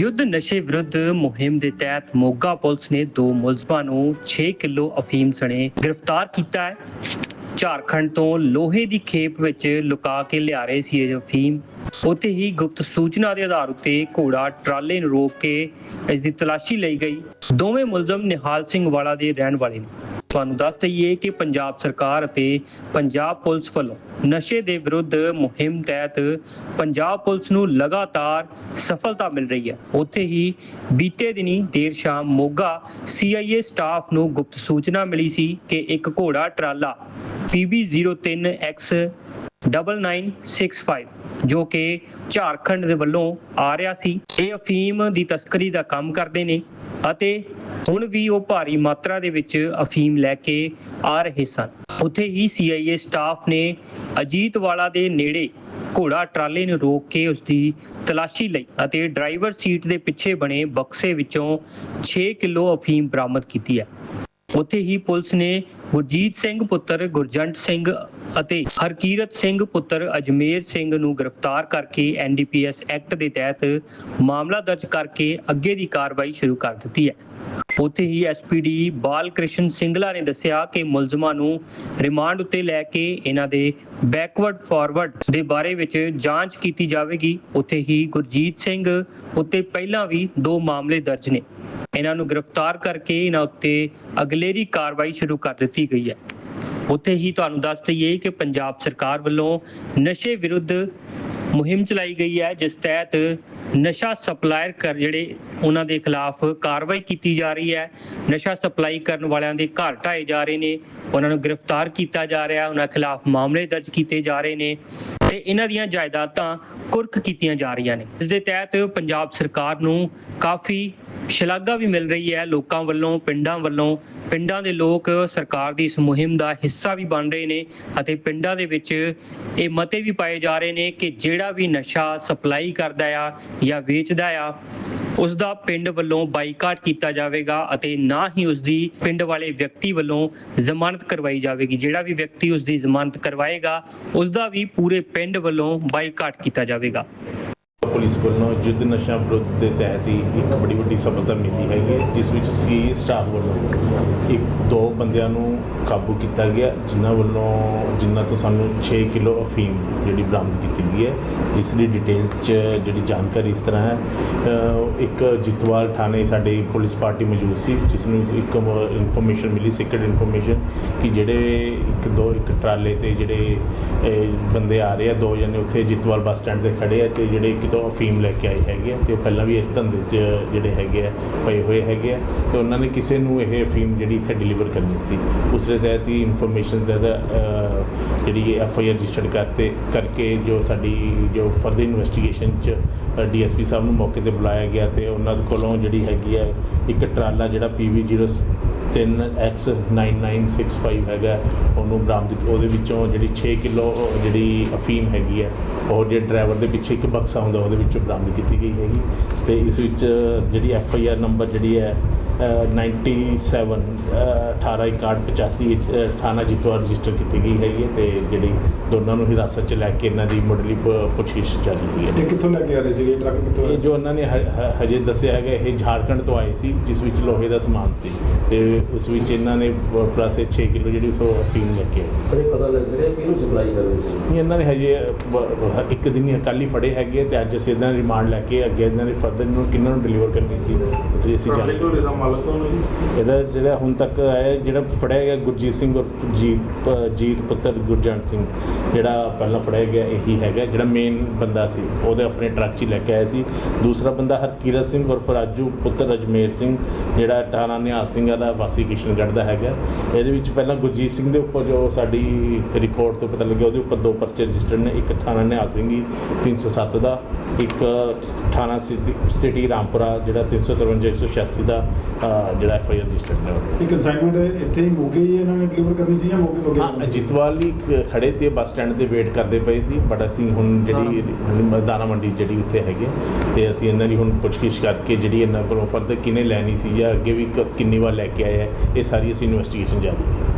ਯੁੱਧ ਨਸ਼ੇ ਵਿਰੁੱਧ ਮੁਹਿੰਮ ਦੇ ਤਹਿਤ ਮੋਗਾ ਪੁਲਿਸ ਨੇ ਦੋ ਮੁਲਜ਼ਮਾਂ ਨੂੰ 6 ਕਿਲੋ ਅਫੀਮ ਸਣੇ ਗ੍ਰਿਫਤਾਰ ਕੀਤਾ ਹੈ। ਝਾਰਖੰਡ ਤੋਂ ਲੋਹੇ ਦੀ ਖੇਪ ਵਿੱਚ ਲੁਕਾ ਕੇ ਲਿਆ ਰਹੇ ਸੀ ਇਹ ਅਫੀਮ। ਉੱਥੇ ਹੀ ਗੁਪਤ ਸੂਚਨਾ ਦੇ ਆਧਾਰ ਉੱਤੇ ਘੋੜਾ ਟਰਾਲੇ ਨੂੰ ਰੋਕ ਕੇ ਇਸ ਦੀ ਤਲਾਸ਼ੀ ਲਈ ਗਈ। ਦੋਵੇਂ ਮੁਲਜ਼ਮ ਨਿਹਾਲ ਸਿੰਘ ਵਾਲਾ ਦੇ ਰਹਿਣ ਵਾਲੇ ਨੇ। ਤੁਹਾਨੂੰ ਦੱਸ ਦਈਏ ਕਿ ਪੰਜਾਬ ਸਰਕਾਰ ਅਤੇ ਪੰਜਾਬ ਪੁਲਿਸ ਵੱਲੋਂ ਨਸ਼ੇ ਦੇ ਵਿਰੁੱਧ ਮੁਹਿੰਮ ਤਹਿਤ ਪੰਜਾਬ ਪੁਲਿਸ ਨੂੰ ਲਗਾਤਾਰ ਸਫਲਤਾ ਮਿਲ ਰਹੀ ਹੈ। ਉੱਥੇ ਹੀ ਬੀਤੇ ਦਿਨੀ ਦੇਰ ਸ਼ਾਮ ਮੋਗਾ ਸੀਆਈਏ ਸਟਾਫ ਨੂੰ ਗੁਪਤ ਸੂਚਨਾ ਮਿਲੀ ਸੀ ਕਿ ਇੱਕ ਘੋੜਾ ਟਰਾਲਾ PB03X 9965 ਜੋ ਕਿ ਝਾਰਖੰਡ ਦੇ ਵੱਲੋਂ ਆ ਰਿਹਾ ਸੀ। ਇਹ ਅਫੀਮ ਦੀ ਤਸਕਰੀ ਦਾ ਕੰਮ ਕਰਦੇ ਨੇ ਅਤੇ ਹੁਣ ਵੀ ਉਹ ਭਾਰੀ ਮਾਤਰਾ ਦੇ ਵਿੱਚ ਅਫੀਮ ਲੈ ਕੇ ਆ ਰਹੇ ਸਨ। ਉੱਥੇ ਹੀ ਸੀਆਈਏ ਸਟਾਫ ਨੇ ਅਜੀਤਵਾਲਾ ਦੇ ਨੇੜੇ ਘੋੜਾ ਟਰਾਲੇ ਨੂੰ ਰੋਕ ਕੇ ਉਸ ਦੀ ਤਲਾਸ਼ੀ ਲਈ ਅਤੇ ਡਰਾਈਵਰ ਸੀਟ ਦੇ ਪਿੱਛੇ ਬਣੇ ਬਕਸੇ ਵਿੱਚੋਂ 6 ਕਿਲੋ ਅਫੀਮ ਬਰਾਮਦ ਕੀਤੀ ਹੈ। ਉੱਥੇ ਹੀ ਪੁਲਿਸ ਨੇ ਗੁਰਜੀਤ ਸਿੰਘ ਪੁੱਤਰ ਗੁਰਜੰਟ ਸਿੰਘ ਅਤੇ ਹਰਕੀਰਤ ਸਿੰਘ ਪੁੱਤਰ ਅਜਮੇਰ ਸਿੰਘ ਨੂੰ ਗ੍ਰਿਫਤਾਰ ਕਰਕੇ ਐਨਡੀਪੀਐਸ ਐਕਟ ਦੇ ਤਹਿਤ ਮਾਮਲਾ ਦਰਜ ਕਰਕੇ ਅੱਗੇ ਦੀ ਕਾਰਵਾਈ ਸ਼ੁਰੂ ਕਰ ਦਿੱਤੀ ਹੈ। ਉੱਥੇ ਹੀ ਐਸਪੀਡੀ ਬਾਲ ਕ੍ਰਿਸ਼ਨ ਸਿੰਗਲਾ ਨੇ ਦੱਸਿਆ ਕਿ ਮੁਲਜ਼ਮਾਂ ਨੂੰ ਰਿਮਾਂਡ ਉੱਤੇ ਲੈ ਕੇ ਇਹਨਾਂ ਦੇ ਬੈਕਵਰਡ ਫਾਰਵਰਡ ਦੇ ਬਾਰੇ ਵਿੱਚ ਜਾਂਚ ਕੀਤੀ ਜਾਵੇਗੀ। ਉੱਥੇ ਹੀ ਗੁਰਜੀਤ ਸਿੰਘ ਉੱਤੇ ਪਹਿਲਾਂ ਵੀ ਦੋ ਮਾਮਲੇ ਦਰਜ ਨੇ। ਇਹਨਾਂ ਨੂੰ ਗ੍ਰਿਫਤਾਰ ਕਰਕੇ ਇਹਨਾਂ ਉੱਤੇ ਅਗਲੇਰੀ ਕਾਰਵਾਈ ਸ਼ੁਰੂ ਕਰ ਦਿੱਤੀ ਗਈ ਹੈ। ਉੱਥੇ ਹੀ ਤੁਹਾਨੂੰ ਦੱਸ ਦਈਏ ਕਿ ਪੰਜਾਬ ਸਰਕਾਰ ਵੱਲੋਂ ਨਸ਼ੇ ਵਿਰੁੱਧ ਮੁਹਿੰਮ ਚਲਾਈ ਗਈ ਹੈ, ਜਿਸ ਤਹਿਤ ਨਸ਼ਾ ਸਪਲਾਇਰ ਕਰ ਜਿਹੜੇ ਉਹਨਾਂ ਦੇ ਖਿਲਾਫ ਕਾਰਵਾਈ ਕੀਤੀ ਜਾ ਰਹੀ ਹੈ। ਨਸ਼ਾ ਸਪਲਾਈ ਕਰਨ ਵਾਲਿਆਂ ਦੇ ਘਰ ਢਾਏ ਜਾ ਰਹੇ ਨੇ, ਉਹਨਾਂ ਨੂੰ ਗ੍ਰਿਫਤਾਰ ਕੀਤਾ ਜਾ ਰਿਹਾ, ਉਹਨਾਂ ਖਿਲਾਫ ਮਾਮਲੇ ਦਰਜ ਕੀਤੇ ਜਾ ਰਹੇ ਨੇ ਤੇ ਇਹਨਾਂ ਦੀਆਂ ਜਾਇਦਾਦਾਂ ਕੁਰਕ ਕੀਤੀਆਂ ਜਾ ਰਹੀਆਂ ਨੇ। ਇਸ ਦੇ ਤਹਿਤ ਪੰਜਾਬ ਸਰਕਾਰ ਨੂੰ ਕਾਫੀ ਸ਼ਲਾਘਾ ਵੀ ਮਿਲ ਰਹੀ ਹੈ, ਲੋਕਾਂ ਵੱਲੋਂ, ਪਿੰਡਾਂ ਵੱਲੋਂ ਪਿੰਡਾਂ ਦੇ ਲੋਕ ਸਰਕਾਰ ਦੀ ਇਸ ਮੁਹਿੰਮ ਦਾ ਹਿੱਸਾ ਵੀ ਬਣ ਰਹੇ ਨੇ ਅਤੇ ਪਿੰਡਾਂ ਦੇ ਵਿੱਚ ਇਹ ਮਤੇ ਵੀ ਪਾਏ ਜਾ ਰਹੇ ਨੇ ਕਿ ਜਿਹੜਾ ਵੀ ਨਸ਼ਾ ਸਪਲਾਈ ਕਰਦਾ ਆ ਜਾਂ ਵੇਚਦਾ ਆ ਉਸ ਦਾ ਪਿੰਡ ਵੱਲੋਂ ਬਾਈਕਾਟ ਕੀਤਾ ਜਾਵੇਗਾ ਅਤੇ ਨਾ ਹੀ ਉਸ ਦੀ ਪਿੰਡ ਵਾਲੇ ਵਿਅਕਤੀ ਵੱਲੋਂ ਜ਼ਮਾਨਤ ਕਰਵਾਈ ਜਾਵੇਗੀ। ਜਿਹੜਾ ਵੀ ਵਿਅਕਤੀ ਉਸ ਦੀ ਜ਼ਮਾਨਤ ਕਰਵਾਏਗਾ ਉਸ ਦਾ ਵੀ ਪੂਰੇ ਪਿੰਡ ਵੱਲੋਂ ਬਾਈਕਾਟ ਕੀਤਾ ਜਾਵੇਗਾ। ਪੁਲਿਸ ਵੱਲੋਂ ਯੁੱਧ ਨਸ਼ਾ ਵਿਰੁੱਧ ਦੇ ਤਹਿਤ ਹੀ ਇੱਕ ਬੜੀ ਵੱਡੀ ਸਫਲਤਾ ਮਿਲੀ ਹੈਗੀ ਹੈ, ਜਿਸ ਵਿੱਚ ਸੀ ਸਟਾਫ ਵੱਲੋਂ ਇੱਕ ਦੋ ਬੰਦਿਆਂ ਨੂੰ ਕਾਬੂ ਕੀਤਾ ਗਿਆ ਜਿਨ੍ਹਾਂ ਵੱਲੋਂ ਜਿਨ੍ਹਾਂ ਤੋਂ ਸਾਨੂੰ 6 ਕਿਲੋ ਅਫੀਮ ਜਿਹੜੀ ਬਰਾਮਦ ਕੀਤੀ ਗਈ ਹੈ। ਜਿਸ ਦੀ ਡਿਟੇਲ ਚ ਜਿਹੜੀ ਜਾਣਕਾਰੀ ਇਸ ਤਰ੍ਹਾਂ ਹੈ ਅਹ ਇੱਕ ਜਿੱਤਵਾਲ ਥਾਣੇ ਸਾਡੀ ਪੁਲਿਸ ਪਾਰਟੀ ਮੌਜੂਦ ਸੀ ਜਿਸ ਨੂੰ ਇੱਕ ਇਨਫੋਰਮੇਸ਼ਨ ਮਿਲੀ ਸੀਕ੍ਰੀਟ ਇਨਫੋਰਮੇਸ਼ਨ ਕਿ ਜਿਹੜੇ ਇੱਕ ਦੋ ਇੱਕ ਟਰਾਲੇ ਤੇ ਜਿਹੜੇ ਇਹ ਬੰਦੇ ਆ ਰਹੇ ਆ ਦੋ ਜਣੇ ਉੱਥੇ ਜਿੱਤਵਾਲ ਬੱਸ ਸਟੈਂਡ ਤੇ ਖੜੇ ਆ ਤੇ ਜਿਹੜੇ ਕਿਤੋਂ ਅਫੀਮ ਲੈ ਕੇ ਆਏ ਹੈਗੇ ਆ ਤੇ ਉਹ ਪਹਿਲਾਂ ਵੀ ਇਸ ਧੰਦੇ 'ਚ ਜਿਹੜੇ ਹੈਗੇ ਆ ਪਏ ਹੋਏ ਹੈਗੇ ਆ ਤੇ ਉਹਨਾਂ ਨੇ ਕਿਸੇ ਨੂੰ ਇਹ ਅਫੀਮ ਜਿਹੜੀ ਇੱਥੇ ਡਿਲੀਵਰ ਕਰਨੀ ਸੀ। ਉਸ ਦੇ ਤਹਿਤ ਹੀ ਇਨਫੋਰਮੇਸ਼ਨ ਦਾ ਜਿਹੜੀ ਐਫ ਆਈ ਆਰ ਰਜਿਸਟਰਡ ਕਰਤੇ, ਕਰਕੇ ਜੋ ਸਾਡੀ, ਜੋ ਫਰਦਰ ਇਨਵੈਸਟੀਗੇਸ਼ਨ 'ਚ ਡੀਐਸਪੀ ਸਾਹਿਬ ਨੂੰ ਮੌਕੇ ਤੇ ਬੁਲਾਇਆ ਗਿਆ ਤੇ ਉਹਨਾਂ ਦੇ ਕੋਲੋਂ ਜਿਹੜੀ ਹੈਗੀ ਹੈ ਇੱਕ ਟਰਾਲਾ ਜਿਹੜਾ PV 03X9965 ਹੈਗਾ, ਉਹਨੂੰ ਬਰਾਮਦ ਉਹਦੇ ਵਿੱਚੋਂ ਜਿਹੜੀ 6 ਕਿਲੋ ਜਿਹੜੀ ਅਫੀਮ ਹੈਗੀ ਹੈ ਉਹ ਜਿਹੜੇ ਡਰਾਈਵਰ ਦੇ ਪਿੱਛੇ ਇੱਕ ਬਕਸਾ ਹੁੰਦਾ, ਉਹਦੇ ਵਿੱਚੋਂ ਬਰਾਮਦ ਕੀਤੀ ਗਈ ਹੈਗੀ। ਤੇ ਇਸ ਵਿੱਚ ਜਿਹੜੀ ਐਫ ਆਈ ਆਰ ਨੰਬਰ ਜਿਹੜੀ ਹੈ ਅ, 97 ਅ, 188185 ਅ, ਥਾਣਾ ਜਿੱਤਵਾ ਰਜਿਸਟਰ ਕੀਤੀ ਗਈ ਹੈਗੀ ਹੈ ਤੇ ਜਿਹੜੀ ਦੋਨਾਂ ਨੂੰ ਹਿਰਾਸਤ 'ਚ ਲੈ ਕੇ ਇਹਨਾਂ ਦੀ ਮੁੱਢਲੀ ਪੁੱਛਗਿੱਛ ਚੱਲ ਰਹੀ ਹੈ। ਇਹ ਕਿੱਥੋਂ ਲੈ ਕੇ ਆ ਰਹੇ ਸੀਗੇ ਟਰੱਕ ਕਿੱਥੋਂ ਇਹ ਜੋ ਉਹਨਾਂ ਨੇ ਹਜੇ ਦੱਸਿਆ ਹੈਗਾ ਇਹ ਝਾਰਖੰਡ ਤੋਂ ਆਏ ਸੀ ਜਿਸ ਵਿੱਚ ਲੋਹੇ ਦਾ ਸਮਾਨ ਸੀ। ਤੇ ਉਸ ਵਿੱਚ ਇਹਨਾਂ ਨੇ ਪਲੱਸ 6 ਕਿਲੋ ਜਿਹੜੀ ਉਹ ਅਫੀਮ ਲੈ ਕੇ ਆਏ ਸੀ। ਪਤਾ ਲੱਗ ਸਕਿਆ ਕਿ ਇਹਨੂੰ ਸਪਲਾਈ ਕਰ ਰਹੇ ਸੀ। ਇਹਨਾਂ ਨੇ ਹਜੇ ਇੱਕ ਦਿਨ ਹੀ ਕੱਲ੍ਹ ਹੀ ਫੜੇ ਹੈਗੇ ਤੇ ਅੱਜ ਅਸੀਂ ਇਹਨਾਂ ਰਿਮਾਂਡ ਲੈ ਕੇ ਅੱਗੇ ਇਹਨਾਂ ਨੇ ਫਰਦਰ ਨੂੰ ਕਿੰਨਾਂ ਨੂੰ ਡਿਲੀਵਰ ਕਰਨੀ ਸੀ ਅਸੀਂ ਅਸੀਂ ਜਾਣ ਘੋੜੇ ਦਾ ਮਾਲਕ ਕੌਣ ਹੈ ਇਹਦਾ ਜਿਹੜਾ ਹੁਣ ਤੱਕ ਹੈ ਜਿਹੜਾ ਫੜਿਆ ਗਿਆ ਗੁਰਜੀਤ ਸਿੰਘ ਔਰ ਜੀਤ ਜੀਤ ਪੁੱਤਰ ਗੁਰਜੰਟ ਸਿੰਘ ਜਿਹੜਾ ਪਹਿਲਾਂ ਫੜਿਆ ਗਿਆ ਇਹੀ ਹੈਗਾ ਜਿਹੜਾ ਮੇਨ ਬੰਦਾ ਸੀ। ਉਹਦੇ ਆਪਣੇ ਟਰੱਕ 'ਚ ਲੈ ਕੇ ਆਇਆ ਸੀ। ਦੂਸਰਾ ਬੰਦਾ ਹਰਕੀਰਤ ਸਿੰਘ ਔਰ ਫਰਾਜੂ ਪੁੱਤਰ ਅਜਮੇਰ ਸਿੰਘ ਜਿਹੜਾ ਟਾਣਾ ਨਿਹਾਲ ਸਿੰਘ ਦਾ ਵਾਸੀ ਕਿਸ਼ਨਗੜ੍ਹ ਦਾ ਹੈਗਾ। ਇਹਦੇ ਵਿੱਚ ਪਹਿਲਾਂ ਗੁਰਜੀਤ ਸਿੰਘ ਦੇ ਉੱਪਰ ਜੋ ਸਾਡੀ ਰਿਕਾਰਡ ਤੋਂ ਪਤਾ ਲੱਗਿਆ ਉਹਦੇ ਉੱਪਰ ਦੋ ਪਰਚੇ ਰਜਿਸਟਰਡ ਨੇ ਇੱਕ ਥਾਣਾ ਨਿਹਾਲ ਸਿੰਘ ਜੀ 307 ਦਾ ਇੱਕ ਥਾਣਾ ਸਿਟੀ- ਰਾਮਪੁਰਾ ਜਿਹੜਾ 353 186 ਦਾ ਜਿਹੜਾ ਐਫ ਆਈ ਆਰ ਰਜਿਸਟਰਡ ਉਹਦੇ। ਇਹ ਕਨਸਾਈਨਮੈਂਟ ਇੱਥੇ ਹੀ ਮੋਗੇ ਹੀ ਇਹਨਾਂ ਨੇ ਡਿਲੀਵਰ ਕਰਨੀ ਸੀ ਜਾਂ ਮੋਗੇ ਤੋਂ ਹਾਂ ਜਿਤਵਾਲ ਹੀ ਖ- ਖੜੇ ਸੀ ਬੱਸ ਸਟੈਂਡ ਤੇ ਵੇਟ ਕਰਦੇ ਪਏ ਸੀ ਬਟ ਅਸੀਂ ਹੁਣ ਜਿਹੜੀ ਦਾਣਾ ਮੰਡੀ ਜਿਹੜੀ ਉੱਥੇ ਹੈਗੇ ਤੇ ਅਸੀਂ ਇਹਨਾਂ ਦੀ ਹੁਣ ਪੁੱਛਗਿੱਛ ਕਰਕੇ ਜਿਹੜੀ ਇਹਨਾਂ ਕੋਲੋਂ ਫਰਦਰ ਕਿਨੇ ਲੈਣੀ ਸੀ ਜਾਂ ਅੱਗੇ ਵੀ ਕਿੰਨੀ ਵਾਰ ਲੈ ਕੇ ਆਏ ਆ ਇਹ ਸਾਰੀ ਅਸੀਂ ਇਨਵੈਸਟੀਗੇਸ਼ਨ ਜਾਰੀ ਹੈ